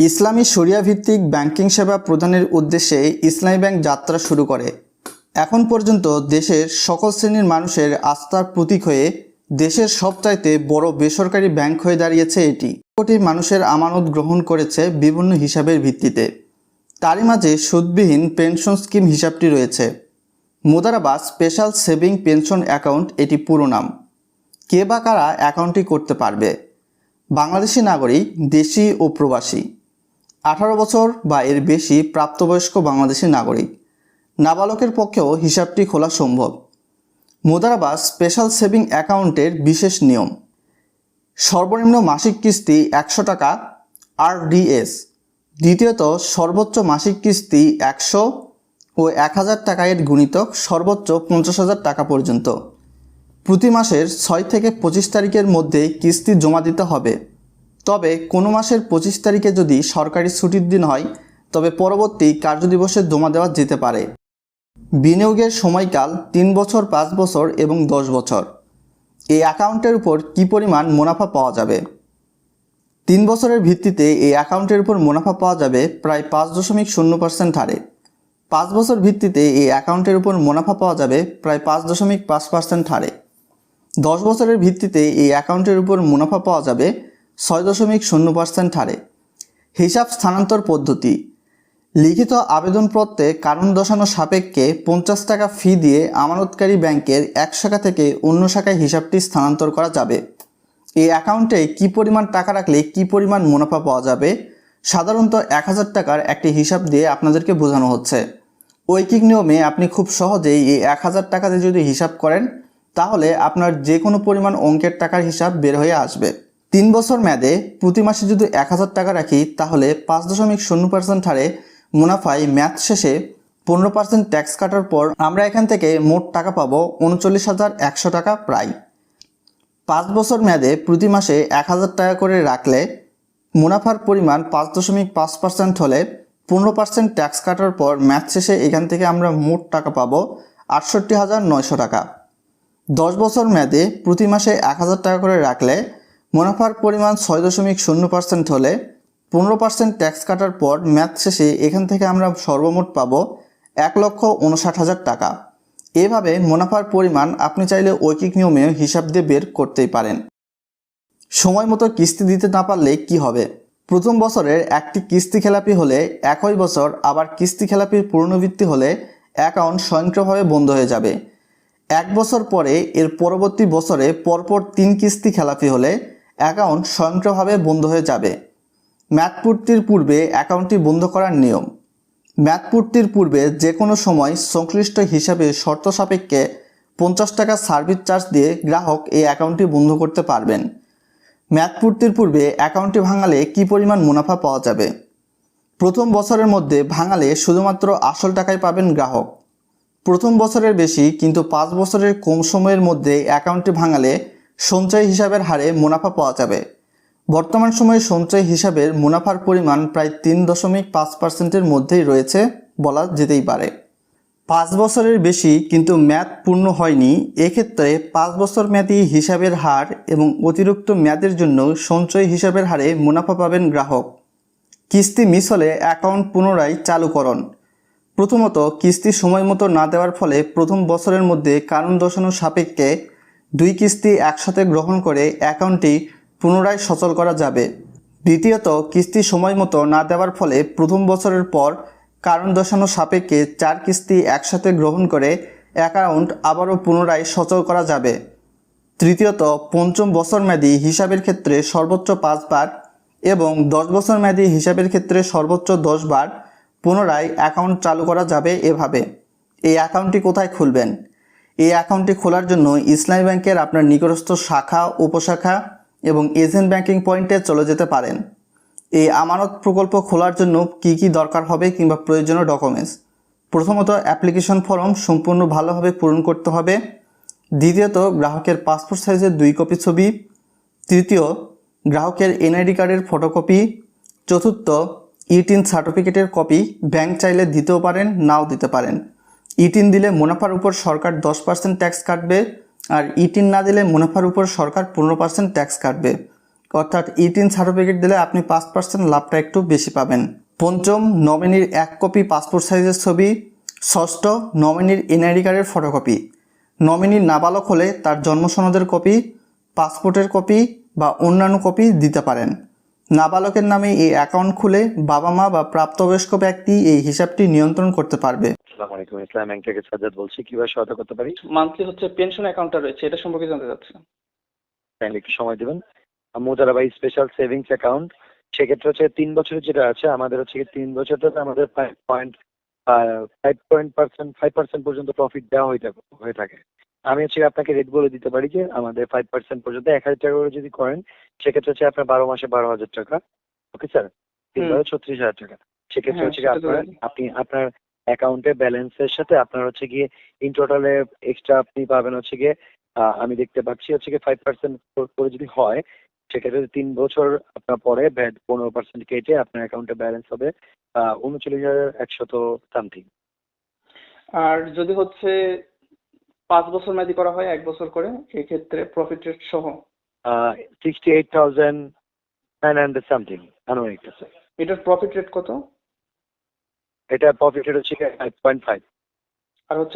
ইসলামী ভিত্তিক ব্যাংকিং সেবা প্রদানের উদ্দেশ্যে ইসলামী ব্যাংক যাত্রা শুরু করে। এখন পর্যন্ত দেশের সকল শ্রেণির মানুষের আস্থার প্রতীক হয়ে দেশের সবচাইতে বড় বেসরকারি ব্যাংক হয়ে দাঁড়িয়েছে এটি। কোটি মানুষের আমানত গ্রহণ করেছে বিভিন্ন হিসাবের ভিত্তিতে। তারই মাঝে সুদবিহীন পেনশন স্কিম হিসাবটি রয়েছে। মুদারাবা স্পেশাল সেভিং পেনশন অ্যাকাউন্ট এটি পুরো নাম। কে বা কারা অ্যাকাউন্টটি করতে পারবে? বাংলাদেশি নাগরিক, দেশি ও প্রবাসী। আঠারো বছর বা এর বেশি প্রাপ্তবয়স্ক বাংলাদেশি নাগরিক। নাবালকের পক্ষেও হিসাবটি খোলা সম্ভব। মুদারাবা স্পেশাল সেভিং অ্যাকাউন্টের বিশেষ নিয়ম। সর্বনিম্ন মাসিক কিস্তি একশো টাকা আরডিএস দ্বিতীয়ত, সর্বোচ্চ মাসিক কিস্তি একশো ও এক হাজার টাকা এর গুণিতক সর্বোচ্চ পঞ্চাশ হাজার টাকা পর্যন্ত। প্রতি মাসের ছয় থেকে পঁচিশ তারিখের মধ্যে কিস্তি জমা দিতে হবে। তবে কোনো মাসের পঁচিশ তারিখে যদি সরকারি ছুটির দিন হয়, তবে পরবর্তী কার্যদিবসে জমা দেওয়া যেতে পারে। বিনিয়োগের সময়কাল তিন বছর, পাঁচ বছর এবং দশ বছর। এই অ্যাকাউন্টের উপর কী পরিমাণ মুনাফা পাওয়া যাবে? তিন বছরের ভিত্তিতে এই অ্যাকাউন্টের উপর মুনাফা পাওয়া যাবে প্রায় পাঁচ দশমিক শূন্য পার্সেন্ট হারে। পাঁচ বছর ভিত্তিতে এই অ্যাকাউন্টের উপর মুনাফা পাওয়া যাবে প্রায় পাঁচ দশমিক পাঁচ পার্সেন্ট হারে। দশ বছরের ভিত্তিতে এই অ্যাকাউন্টের উপর মুনাফা পাওয়া যাবে ছয় দশমিক শূন্য পার্সেন্ট হারে। হিসাব স্থানান্তর পদ্ধতি। লিখিত আবেদনপত্রে কারণ দর্শানো সাপেক্ষে পঞ্চাশ টাকা ফি দিয়ে আমানতকারী ব্যাংকের এক শাখা থেকে অন্য শাখায় হিসাবটি স্থানান্তর করা যাবে। এই অ্যাকাউন্টে কি পরিমাণ টাকা রাখলে কি পরিমাণ মুনাফা পাওয়া যাবে? সাধারণত এক হাজার টাকার একটি হিসাব দিয়ে আপনাদেরকে বোঝানো হচ্ছে। ঐকিক নিয়মে আপনি খুব সহজেই এই এক হাজার টাকাতে যদি হিসাব করেন, তাহলে আপনার যে কোনো পরিমাণ অঙ্কের টাকার হিসাব বের হয়ে আসবে। তিন বছর মেয়াদে প্রতি মাসে যদি এক হাজার টাকা রাখি, তাহলে পাঁচ দশমিক শূন্য পার্সেন্ট হারে মুনাফায় ম্যাথ শেষে পনেরো পার্সেন্ট ট্যাক্স কাটার পর আমরা এখান থেকে মোট টাকা পাবো উনচল্লিশ হাজার একশো টাকা প্রায়। পাঁচ বছর মেয়াদে প্রতি মাসে এক হাজার টাকা করে রাখলে মুনাফার পরিমাণ পাঁচ দশমিক পাঁচ পার্সেন্ট হলে পনেরো পার্সেন্ট ট্যাক্স কাটার পর ম্যাথ শেষে এখান থেকে আমরা মোট টাকা পাবো আটষট্টি হাজার নয়শো টাকা। দশ বছর মেয়াদে প্রতি মাসে এক হাজার টাকা করে রাখলে মুনাফার পরিমাণ ছয় দশমিক শূন্য পার্সেন্ট হলে পনেরো পার্সেন্ট ট্যাক্স কাটার পর ম্যাথ শেষে এখান থেকে আমরা সর্বমোট পাবো এক লক্ষ উনষাট হাজার টাকা। এভাবে মুনাফার পরিমাণ আপনি চাইলে ঐকিক নিয়মে হিসাব দিয়ে বের করতেই পারেন। সময় মতো কিস্তি দিতে না পারলে কি হবে? প্রথম বছরের একটি কিস্তি খেলাপি হলে একই বছর আবার কিস্তি খেলাপির পুনরাবৃত্তি হলে অ্যাকাউন্ট স্বয়ংক্রিয়ভাবে বন্ধ হয়ে যাবে। এক বছর পরে এর পরবর্তী বছরে পরপর তিন কিস্তি খেলাপি হলে অ্যাকাউন্ট স্বয়ংক্রিয়ভাবে বন্ধ হয়ে যাবে। ম্যাথ পূর্তির পূর্বে অ্যাকাউন্টটি বন্ধ করার নিয়ম। ম্যাথ পূর্তির পূর্বে যে কোনো সময় সংশ্লিষ্ট হিসাবে শর্ত সাপেক্ষে পঞ্চাশ টাকা সার্ভিস চার্জ দিয়ে গ্রাহক এই অ্যাকাউন্টটি বন্ধ করতে পারবেন। ম্যাথ পূর্তির পূর্বে অ্যাকাউন্টটি ভাঙালে কি পরিমাণ মুনাফা পাওয়া যাবে? প্রথম বছরের মধ্যে ভাঙালে শুধুমাত্র আসল টাকায় পাবেন গ্রাহক। প্রথম বছরের বেশি, কিন্তু পাঁচ বছরের কম সময়ের মধ্যে অ্যাকাউন্টটি ভাঙালে সঞ্চয় হিসাবের হারে মুনাফা পাওয়া যাবে। বর্তমান সময়ে সঞ্চয় হিসাবের মুনাফার পরিমাণ প্রায় তিন দশমিক পাঁচ পার্সেন্টের মধ্যেই রয়েছে বলা যেতেই পারে। পাঁচ বছরের বেশি কিন্তু ম্যাথ পূর্ণ হয়নি, এক্ষেত্রে পাঁচ বছর মেয়াদি হিসাবের হার এবং অতিরিক্ত মেয়াদের জন্য সঞ্চয় হিসাবের হারে মুনাফা পাবেন গ্রাহক। কিস্তি মিস হলে অ্যাকাউন্ট পুনরায় চালুকরণ প্রথমত, কিস্তি সময় মতো না দেওয়ার ফলে প্রথম বছরের মধ্যে কারণ দর্শানোর সাপেক্ষে দুই কিস্তি একসাথে গ্রহণ করে অ্যাকাউন্টটি পুনরায় সচল করা যাবে। দ্বিতীয়ত, কিস্তি সময় মতো না দেওয়ার ফলে প্রথম বছরের পর কারণ দর্শানোর সাপেক্ষে চার কিস্তি একসাথে গ্রহণ করে অ্যাকাউন্ট আবারও পুনরায় সচল করা যাবে। তৃতীয়ত, পঞ্চম বছর মেয়াদী হিসাবের ক্ষেত্রে সর্বোচ্চ পাঁচবার এবং দশ বছর মেয়াদী হিসাবের ক্ষেত্রে সর্বোচ্চ দশ বার পুনরায় অ্যাকাউন্ট চালু করা যাবে এভাবে। এই অ্যাকাউন্টটি কোথায় খুলবেন? এই অ্যাকাউন্টটি খোলার জন্য ইসলামী ব্যাংকের আপনার নিকটস্থ শাখা, উপশাখা এবং এজেন্ট ব্যাংকিং পয়েন্টে চলে যেতে পারেন। এই আমানত প্রকল্প খোলার জন্য কি কি দরকার হবে কিংবা প্রয়োজনীয় ডকুমেন্টস? প্রথমত, অ্যাপ্লিকেশন ফর্ম সম্পূর্ণ ভালোভাবে পূরণ করতে হবে। দ্বিতীয়ত, গ্রাহকের পাসপোর্ট সাইজের দুই কপি ছবি। তৃতীয়, গ্রাহকের এনআইডি কার্ডের ফটোকপি। চতুর্থ, ইটিন সার্টিফিকেটের কপি। ব্যাংক চাইলে দিতেও পারেন, নাও দিতে পারেন। ইটিন দিলে মুনাফার উপর সরকার দশ পার্সেন্ট ট্যাক্স কাটবে আর ইটিন না দিলে মুনাফার উপর সরকার পনেরো পার্সেন্ট ট্যাক্স কাটবে। অর্থাৎ ইটিন সার্টিফিকেট দিলে আপনি পাঁচ পার্সেন্ট লাভটা একটু বেশি পাবেন। পঞ্চম নমিনির এক কপি পাসপোর্ট সাইজের ছবি। ষষ্ঠ নমিনির এনআইডি কার্ডের ফটোকপি নমিনির নাবালক হলে তার জন্ম সনদের কপি পাসপোর্টের কপি বা অন্যান্য কপি দিতে পারেন। নাবালকের নামে এই অ্যাকাউন্ট খুলে বাবা মা বা প্রাপ্তবয়স্ক ব্যক্তি এই হিসাবটি নিয়ন্ত্রণ করতে পারবে। আসসালামু আলাইকুম ইসলাম ব্যাংক থেকে সাজ্জাদ বলছি। কীভাবে সহায়তা করতে পারি? মান্থলি হচ্ছে পেনশন অ্যাকাউন্টটা রয়েছে এটা সম্পর্কে জানতে চাচ্ছিলাম। একটু সময় দেবেন। মুদারাবাই স্পেশাল সেভিংস অ্যাকাউন্ট সেক্ষেত্রে হচ্ছে তিন বছরের যেটা আছে আমাদের হচ্ছে কি তিন বছরটাতে আমাদের five point five point percent five percent পর্যন্ত প্রফিট দেওয়া হয়ে থাকে হয়ে থাকে। আমি হচ্ছে আপনাকে রেট বলে দিতে পারি যে আমাদের ফাইভ পার্সেন্ট পর্যন্ত এক হাজার টাকা করে যদি করেন সেক্ষেত্রে হচ্ছে আপনার বারো মাসে বারো হাজার টাকা। ওকে স্যার তিন বারো ছত্রিশ হাজার টাকা। সেক্ষেত্রে হ্যাঁ, হচ্ছে আপনার। আপনি আপনার অ্যাকাউন্টে ব্যালেন্সের সাথে আপনার হচ্ছে গিয়ে ইন টোটালে এক্সট্রা আপনি পাবেন হচ্ছে গিয়ে আমি দেখতে পাচ্ছি হচ্ছে গিয়ে ফাইভ পার্সেন্ট করে যদি হয় সেক্ষেত্রে তিন বছর আপনার পরে ব্যাড পনেরো পার্সেন্ট কেটে আপনার অ্যাকাউন্টে ব্যালেন্স হবে উনচল্লিশ হাজার একশত সামথিং আর যদি হচ্ছে পাঁচ বছর মেয়াদি করা হয় এক বছর করে এক্ষেত্রে প্রফিট রেট সহ। Sixty eight thousand nine hundred something আনুমানিক এটার প্রফিট রেট কত? এটা প্রফিট রেট হচ্ছে ফাইভ পয়েন্ট ফাইভ আর হচ্ছে